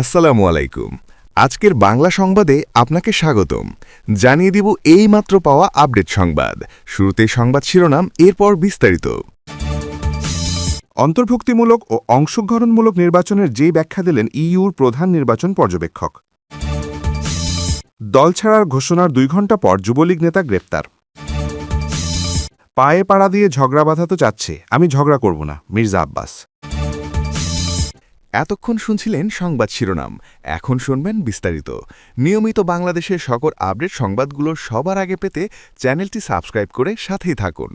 আসসালামু আলাইকুম। আজকের বাংলা সংবাদে আপনাকে স্বাগতম। জানিয়ে দিব এই মাত্র পাওয়া আপডেট সংবাদ। শুরুতে সংবাদ শিরোনাম, এরপর বিস্তারিত। অন্তর্ভুক্তিমূলক ও অংশগ্রহণমূলক নির্বাচনের যে ব্যাখ্যা দিলেন ইইউর প্রধান নির্বাচন পর্যবেক্ষক। দল ছাড়ার ঘোষণার দুই ঘণ্টা পর যুবলীগ নেতা গ্রেপ্তার। পায়ে পাড়া দিয়ে ঝগড়া বাধা তো চাচ্ছে। আমি ঝগড়া করব না, মির্জা আব্বাস। এতক্ষণ শুনছিলেন সংবাদ শিরোনাম। এখন শুনবেন বিস্তারিত। নিয়মিত বাংলাদেশের সকল আপডেট সংবাদগুলো সবার আগে পেতে চ্যানেলটি সাবস্ক্রাইব করে সাথেই থাকুন।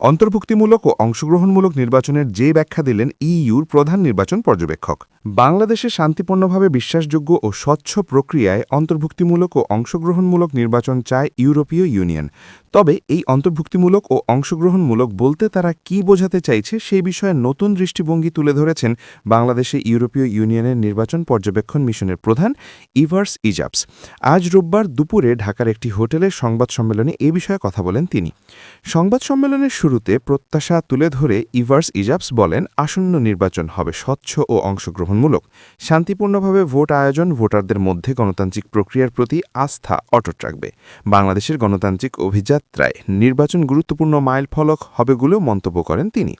অন্তর্ভুক্তিমূলক ও অংশগ্রহণমূলক নির্বাচনের যে ব্যাখ্যা দিলেন ইইউর প্রধান নির্বাচন পর্যবেক্ষক। বাংলাদেশে শান্তিপূর্ণভাবে বিশ্বাসযোগ্য ও স্বচ্ছ প্রক্রিয়ায় অন্তর্ভুক্তিমূলক ও অংশগ্রহণমূলক নির্বাচন চায় ইউরোপীয় ইউনিয়ন। তবে এই অন্তর্ভুক্তিমূলক ও অংশগ্রহণমূলক বলতে তারা কি বোঝাতে চাইছে সেই বিষয়ে নতুন দৃষ্টিভঙ্গি তুলে ধরেছেন বাংলাদেশে ইউরোপীয় ইউনিয়নের নির্বাচন পর্যবেক্ষণ মিশনের প্রধান ইভার্স ইজাবস আজ রোববার দুপুরে ঢাকার একটি হোটেলের সংবাদ সম্মেলনে এ বিষয়ে কথা বলেন তিনি। সংবাদ সম্মেলনের শুরুতে প্রত্যাশা তুলে ধরে ইভার্স ইজাবস বলেন, আসন্ন নির্বাচন হবে স্বচ্ছ ও অংশগ্রহণমূলক। শান্তিপূর্ণভাবে ভোট আয়োজন ভোটারদের মধ্যে গণতান্ত্রিক প্রক্রিয়ার প্রতি আস্থা অটট রাখবে। বাংলাদেশের গণতান্ত্রিক অভিযাত্রায় নির্বাচন গুরুত্বপূর্ণ মাইল ফলক হবে বলেও মন্তব্য করেন তিনি।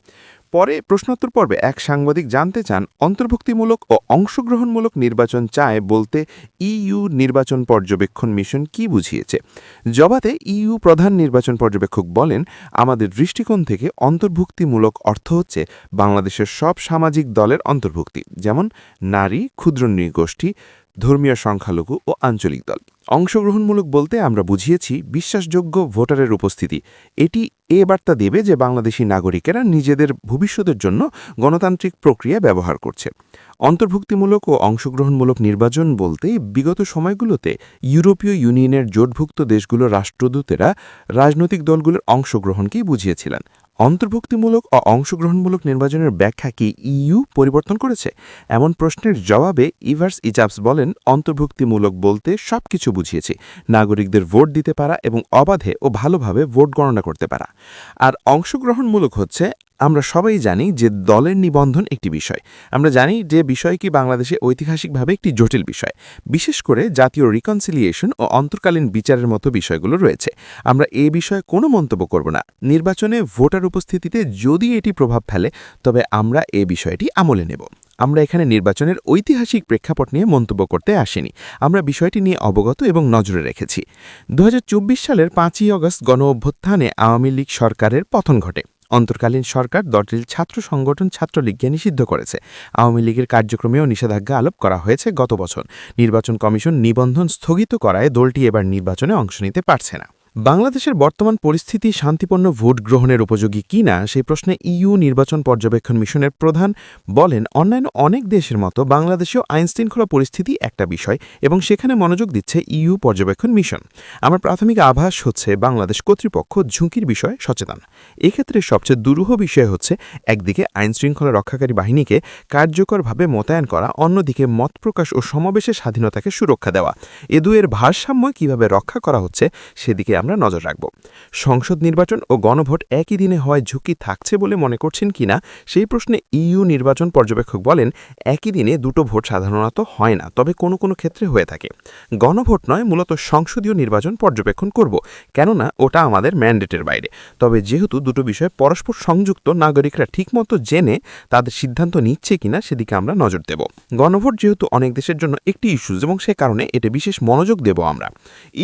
পরে প্রশ্নোত্তর পর্বে এক সাংবাদিক জানতে চান অন্তর্ভুক্তিমূলক ও অংশগ্রহণমূলক নির্বাচন চায় বলতে ইইউ নির্বাচন পর্যবেক্ষণ মিশন কি বুঝিয়েছে? জবাতে ইইউ প্রধান নির্বাচন পর্যবেক্ষক বলেন, আমাদের দৃষ্টিকোণ থেকে অন্তর্ভুক্তিমূলক অর্থ হচ্ছে বাংলাদেশের সব সামাজিক দলের অন্তর্ভুক্তি, যেমন নারী, ক্ষুদ্র নৃগোষ্ঠী ধর্মীয় সংখ্যালঘু ও আঞ্চলিক দল। অংশগ্রহণমূলক বলতে আমরা বুঝিয়েছি বিশ্বাসযোগ্য ভোটারের উপস্থিতি। এটি এ বার্তা দেবে যে বাংলাদেশি নাগরিকেরা নিজেদের ভবিষ্যতের জন্য গণতান্ত্রিক প্রক্রিয়া ব্যবহার করছে। অন্তর্ভুক্তিমূলক ও অংশগ্রহণমূলক নির্বাচন বলতে বিগত সময়গুলোতে ইউরোপীয় ইউনিয়নের জোটভুক্ত দেশগুলোর রাষ্ট্রদূতেরা রাজনৈতিক দলগুলোর অংশগ্রহণকেই বুঝিয়েছিলেন। অন্তর্ভুক্তিমূলক ও অংশগ্রহণমূলক নির্বাচনের ব্যাখ্যা কি ইইউ পরিবর্তন করেছে? এমন প্রশ্নের জবাবে ইভার্স ইজাবস বলেন, অন্তর্ভুক্তিমূলক বলতে সব কিছু বুঝিয়েছে। নাগরিকদের ভোট দিতে পারা এবং অবাধে ও ভালোভাবে ভোট গণনা করতে পারা। আর অংশগ্রহণমূলক হচ্ছে, আমরা সবাই জানি যে দলের নিবন্ধন একটি বিষয়। আমরা জানি যে বিষয় কি বাংলাদেশে ঐতিহাসিকভাবে একটি জটিল বিষয়। বিশেষ করে জাতীয় রিকনসিলিয়েশন ও অন্তর্কালীন বিচারের মতো বিষয়গুলো রয়েছে। আমরা এ বিষয়ে কোনো মন্তব্য করব না। নির্বাচনে ভোটার উপস্থিতিতে যদি এটি প্রভাব ফেলে, তবে আমরা এ বিষয়টি আমলে নেব। আমরা এখানে নির্বাচনের ঐতিহাসিক প্রেক্ষাপট নিয়ে মন্তব্য করতে আসিনি। আমরা বিষয়টি নিয়ে অবগত এবং নজরে রেখেছি। দু হাজার চব্বিশ সালের পাঁচই অগস্ট গণ অভ্যুত্থানে আওয়ামী লীগ সরকারের পতন ঘটে। অন্তর্কালীন সরকার দলটির ছাত্র সংগঠন ছাত্রলীগকে নিষিদ্ধ করেছে। আওয়ামী লীগের কার্যক্রমেও নিষেধাজ্ঞা আলোপ করা হয়েছে গত বছর। নির্বাচন কমিশন নিবন্ধন স্থগিত করায় দলটি এবার নির্বাচনে অংশ নিতে পারছে না। বাংলাদেশের বর্তমান পরিস্থিতি শান্তিপূর্ণ ভোট গ্রহণের উপযোগী কিনা সেই প্রশ্নে ইইউ নির্বাচন পর্যবেক্ষণ মিশনের প্রধান বলেন, অন্যান্য অনেক দেশের মতো বাংলাদেশেও আইনশৃঙ্খলা পরিস্থিতি একটা বিষয় এবং সেখানে মনোযোগ দিচ্ছে ইইউ পর্যবেক্ষণ মিশন। আমার প্রাথমিক আভাস হচ্ছে বাংলাদেশ কর্তৃপক্ষ ঝুঁকির বিষয়ে সচেতন। এক্ষেত্রে সবচেয়ে দুরূহ বিষয় হচ্ছে একদিকে আইনশৃঙ্খলা রক্ষাকারী বাহিনীকে কার্যকরভাবে মোতায়েন করা, অন্যদিকে মত প্রকাশ ও সমাবেশের স্বাধীনতাকে সুরক্ষা দেওয়া। এ দুয়ের ভারসাম্য কীভাবে রক্ষা করা হচ্ছে সেদিকে আমরা নজর রাখব। সংসদ নির্বাচন ও গণভোট একই দিনে হওয়ায় ঝুঁকি থাকছে বলে মনে করছেন কিনা সেই প্রশ্নে ইইউ নির্বাচন পর্যবেক্ষক বলেন, একই দিনে দুটো ভোট সাধারণত হয় না, তবে কোনো কোনো ক্ষেত্রে হয়ে থাকে। গণভোট নয়, মূলত সংসদীয় নির্বাচন পর্যবেক্ষণ করব, কেননা ওটা আমাদের ম্যান্ডেটের বাইরে। তবে যেহেতু দুটো বিষয় পরস্পর সংযুক্ত, নাগরিকরা ঠিকমতো জেনে তাদের সিদ্ধান্ত নিচ্ছে কিনা সেদিকে আমরা নজর দেব। গণভোট যেহেতু অনেক দেশের জন্য একটি ইস্যুজ এবং সে কারণে এটা বিশেষ মনোযোগ দেব আমরা।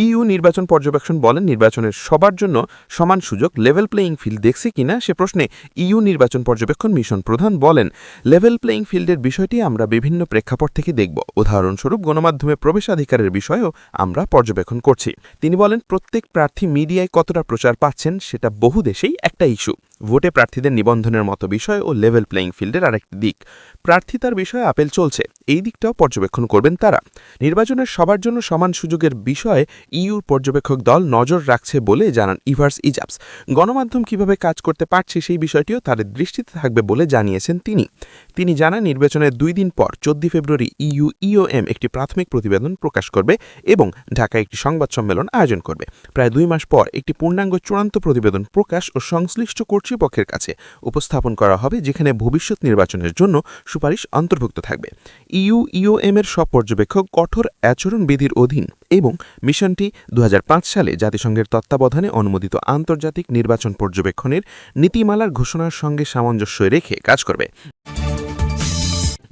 ইইউ নির্বাচন পর্যবেক্ষণ বলেন নির্বাচনের সবার জন্য সমান সুযোগ লেভেল প্লেয়িং ফিল্ড দেখছে কিনা সে প্রশ্নে ইউ নির্বাচন পর্যবেক্ষণ মিশন প্রধান বলেন লেভেল প্লেয়িং ফিল্ডের বিষয়টি আমরা বিভিন্ন প্রেক্ষাপট থেকে দেখব। উদাহরণস্বরূপ গণমাধ্যমে প্রবেশাধিকারের বিষয়েও আমরা পর্যবেক্ষণ করছি। তিনি বলেন, প্রত্যেক প্রার্থী মিডিয়ায় কতটা প্রচার পাচ্ছেন সেটা বহু দেশেই একটা ইস্যু ভোটে প্রার্থীদের নিবন্ধনের মতো বিষয় ও লেভেল প্লেয়িং ফিল্ডের আরেকটি দিক। প্রার্থিতার বিষয়ে আপেল চলছে। এই দিকটাও পর্যবেক্ষণ করবেন তারা। নির্বাচনের সবার জন্য সমান সুযোগের বিষয়ে ইউর পর্যবেক্ষক দল নজর রাখছে বলে জানান ইভার্স ইজাবস গণমাধ্যম কীভাবে কাজ করতে পারছে সেই বিষয়টিও তাদের দৃষ্টিতে থাকবে বলে জানিয়েছেন তিনি। তিনি জানান, নির্বাচনের দুই দিন পর চোদ্দ ফেব্রুয়ারি ইউ ইওএম একটি প্রাথমিক প্রতিবেদন প্রকাশ করবে এবং ঢাকায় একটি সংবাদ সম্মেলন আয়োজন করবে। প্রায় দুই মাস পর একটি পূর্ণাঙ্গ চূড়ান্ত প্রতিবেদন প্রকাশ ও সংশ্লিষ্ট কর্তৃপক্ষের কাছে উপস্থাপন করা হবে, যেখানে ভবিষ্যৎ নির্বাচনের জন্য সুপারিশ অন্তর্ভুক্ত থাকবে। ইউ ইওএম এর সব পর্যবেক্ষক কঠোর আচরণবিধির অধীন এবং মিশনটি দু হাজার পাঁচ সালে জাতিসংঘের তত্ত্বাবধানে অনুমোদিত আন্তর্জাতিক নির্বাচন পর্যবেক্ষণের নীতিমালার ঘোষণার সঙ্গে সামঞ্জস্য রেখে কাজ করবে।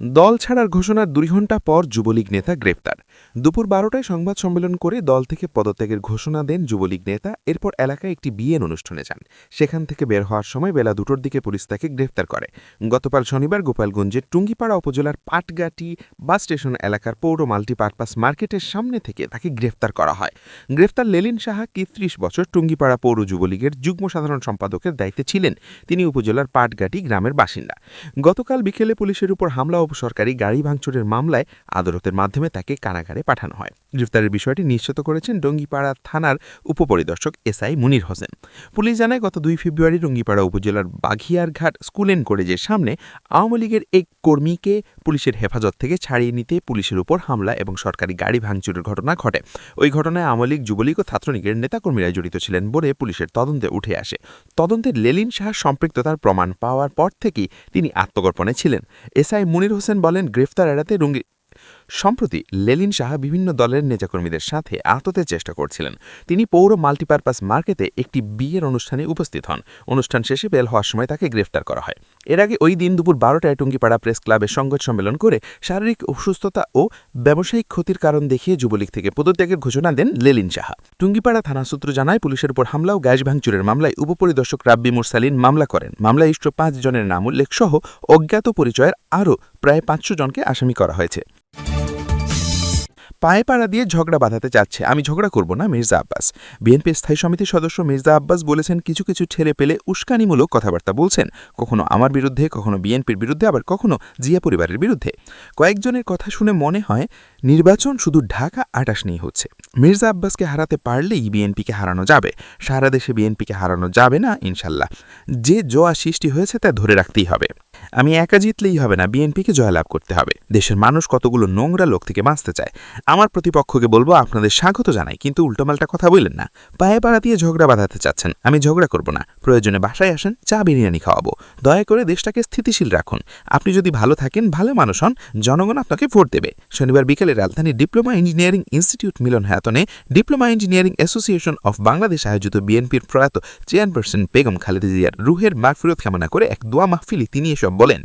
দল ছাড়ার ঘোষণার দুই ঘণ্টা পর যুবলীগ নেতা গ্রেপ্তার। দুপুর বারোটায় সংবাদ সম্মেলন করে দল থেকে পদত্যাগের ঘোষণা দেন যুবলীগ নেতা। এরপর এলাকায় একটি বিয়ের অনুষ্ঠানে যান। সেখান থেকে বের হওয়ার সময় বেলা দুটোর দিকে পুলিশ তাকে গ্রেপ্তার করে। গতকাল শনিবার গোপালগঞ্জের টুঙ্গিপাড়া উপজেলার পাটগাটি বাস স্টেশন এলাকার পৌর মাল্টিপারপাস মার্কেটের সামনে থেকে তাকে গ্রেফতার করা হয়। গ্রেফতার লেলিন সাহা কি ত্রিশ বছর টুঙ্গিপাড়া পৌর যুবলীগের যুগ্ম সাধারণ সম্পাদকের দায়িত্বে ছিলেন। তিনি উপজেলার পাটগাটি গ্রামের বাসিন্দা। গতকাল বিকেলে পুলিশের উপর হামলা সরকারি গাড়ি ভাঙচুরের মামলায় আদালতের মাধ্যমে তাকে কারাগারে পাঠানো হয়। গ্রেফতারের বিষয়টি নিশ্চিত করেছেন ডঙ্গিপাড়া থানার উপপরিদর্শক এসআই মুনির হোসেন। পুলিশ জানায়, গত দুই ফেব্রুয়ারি ডঙ্গিপাড়া উপজেলার বাঘিয়ারঘাট স্কুল অ্যান্ড কলেজের সামনে আওয়ামী লীগের এক কর্মীকে পুলিশের হেফাজত থেকে ছাড়িয়ে নিতে পুলিশের উপর হামলা এবং সরকারি গাড়ি ভাঙচুরের ঘটনা ঘটে। ওই ঘটনায় আওয়ামী লীগ যুবলীগ ও ছাত্রলীগের নেতাকর্মীরা জড়িত ছিলেন বলে পুলিশের তদন্তে উঠে আসে। তদন্তে লেলিন শাহ সম্পৃক্ততার প্রমাণ পাওয়ার পর থেকেই তিনি আত্মগোপনে ছিলেন। এসআই মুনির হোসেন বলেন, গ্রেফতার এড়াতে রুঙ্গি সম্প্রতি লেলিন সাহা বিভিন্ন দলের নেতাকর্মীদের সাথে আততের চেষ্টা করছিলেন। তিনি পৌর মাল্টিপারপাস মার্কেটে একটি বিয়ের অনুষ্ঠানে উপস্থিত হন। অনুষ্ঠান শেষে বেল হওয়ার সময় তাকে গ্রেফতার করা হয়। এর আগে ওই দিন দুপুর বারোটায় টুঙ্গিপাড়া প্রেস ক্লাবে সংবাদ সম্মেলন করে শারীরিক অসুস্থতা ও ব্যবসায়িক ক্ষতির কারণ দেখিয়ে যুবলীগ থেকে পদত্যাগের ঘোষণা দেন লেলিন সাহা। টুঙ্গিপাড়া থানা সূত্র জানায়, পুলিশের উপর হামলা ও গ্যাস ভাঙচুরের মামলায় উপপরিদর্শক রাব্বি মুরসালিন মামলা করেন। মামলায় ইষ্ট পাঁচ জনের নাম উল্লেখ সহ অজ্ঞাত পরিচয়ের আরও প্রায় পাঁচশো জনকে আসামি করা হয়েছে। পায়ে পাড়া দিয়ে ঝগড়া বাঁধাতে চাচ্ছে। আমি ঝগড়া করব না, মির্জা আব্বাস। বিএনপি স্থায়ী সমিতির সদস্য মির্জা আব্বাস বলেছেন, কিছু কিছু ছেলে পেলে উস্কানিমূলক কথাবার্তা বলছেন। কখনো আমার বিরুদ্ধে, কখনো বিএনপির বিরুদ্ধে, আবার কখনো জিয়া পরিবারের বিরুদ্ধে। কয়েকজনের কথা শুনে মনে হয়, নির্বাচন শুধু ঢাকা আটাশ নিয়ে হচ্ছে। মির্জা আব্বাসকে হারাতে পারলেই বিএনপিকে হারানো যাবে। সারা দেশে বিএনপিকে হারানো যাবে না, ইনশাল্লাহ। যে জোয়া সৃষ্টি হয়েছে, তা ধরে রাখতেই হবে। আমি একা জিতলেই হবে না, বিএনপিকে জয়লাভ করতে হবে। দেশের মানুষ কতগুলো নোংরা লোক থেকে বাঁচতে চায়, আমার প্রতিপক্ষকে বলব আপনাদের স্বাগত জানাই, কিন্তু উল্টোপাল্টা কথা বললেন না। পায়ে পাড়া দিয়ে ঝগড়া বাঁধাতে চাচ্ছেন, আমি ঝগড়া করব না, প্রয়োজনে বাসায় আসেন, চা বিরিয়ানি খাওয়াবো। দয়া করে দেশটাকে স্থিতিশীল রাখুন। আপনি যদি ভালো থাকেন, ভালো মানুষ হন, জনগণ আপনাকে ভোট দেবে। শনিবার বিকেলে রাজধানীর ডিপ্লোমা ইঞ্জিনিয়ারিং ইনস্টিটিউট মিলন হায়াতনে diploma engineering association of Bangladesh আয়োজিত বিএনপির প্রয়াত চেয়ারপারসন বেগম খালেদা জিয়ার রুহের মাগফিরত কামনা করে এক দোয়া মাহফিলি তিনি এসব বলেন।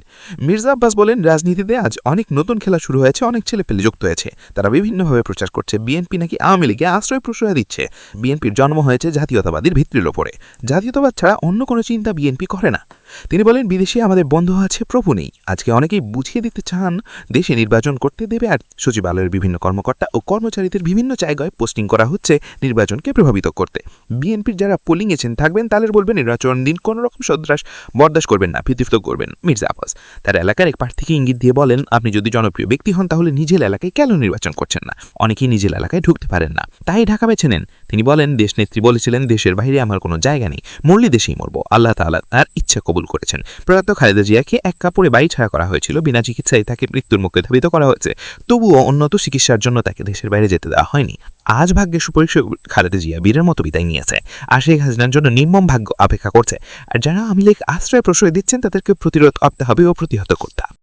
মির্জা আব্বাস বলেন, রাজনীতিতে আজ অনেক নতুন খেলা শুরু হয়েছে, অনেক ছেলে পেলে যুক্ত হয়েছে। তারা বিভিন্নভাবে প্রচার করছে। বিএনপি নাকি আওয়ামী লীগে আশ্রয় প্রশ্রয় দিচ্ছে। বিএনপির জন্ম হয়েছে জাতীয়তাবাদীর ভিত্তির ওপরে। জাতীয়তাবাদ ছাড়া অন্য কোনো চিন্তা বিএনপি করে না। তিনি বলেন, বিদেশে আমাদের বন্ধু আছে, প্রভু নেই। আজকে অনেকেই বুঝিয়ে দিতে চান, দেশে নির্বাচন করতে দেবে আর সচিবালয়ের বিভিন্ন কর্মকর্তা ও কর্মচারীদের বিভিন্ন জায়গায় পোস্টিং করা হচ্ছে নির্বাচনকে প্রভাবিত করতে। বিএনপির যারা পোলিং এছেন থাকবেন তাদের বলবেন, নির্বাচন দিন কোনো রকম সন্ত্রাস বরদাস্ত করবেন না ভীতিপ্ত করবেন। মির্জা আব্বাস তার এলাকার এক প্রার্থীকে ইঙ্গিত দিয়ে বলেন, আপনি যদি জনপ্রিয় ব্যক্তি হন, তাহলে নিজের এলাকায় কেন নির্বাচন করছেন না? অনেকেই নিজের এলাকায় ঢুকতে পারেন না। তাই ঢাকা বেছে নেন। তিনি বলেন, দেশনেত্রী বলেছিলেন, দেশের বাইরে আমার কোনো জায়গা নেই, মরলি দেশেই মরবো। আল্লাহ তাআলা তার ইচ্ছা কবুল করেছেন। প্রয়াত খালেদা জিয়াকে এক কাপড়ে বাড়ি ছায়া করা হয়েছিল। বিনা চিকিৎসায় তাকে মৃত্যুর মুখে ধাবিত করা হয়েছে। তবুও উন্নত চিকিৎসার জন্য তাকে দেশের বাইরে যেতে দেওয়া হয়নি। আজ ভাগ্যে সুপরিসর খালেদা জিয়া বীরের মতো বিদায় নিয়েছে। আর শেখ হাসিনার জন্য নির্মম ভাগ্য অপেক্ষা করছে। আর যারা আওয়ামী লীগ আশ্রয় প্রশ্রয় দিচ্ছেন, তাদেরকে প্রতিরোধ করতে হবে ও প্রতিহত করতে হবে।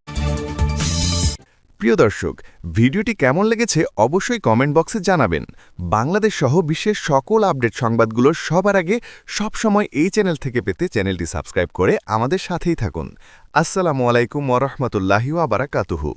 প্রিয় দর্শক, ভিডিওটি কেমন লেগেছে অবশ্যই কমেন্ট বক্সে জানাবেন। বাংলাদেশ সহ বিশ্বের সকল আপডেট সংবাদগুলো সবার আগে সবসময় এই চ্যানেল থেকে পেতে চ্যানেলটি সাবস্ক্রাইব করে আমাদের সাথেই থাকুন। আসসালামু আলাইকুম ওরহমতুল্লাহি ওয়াবারাকাতুহু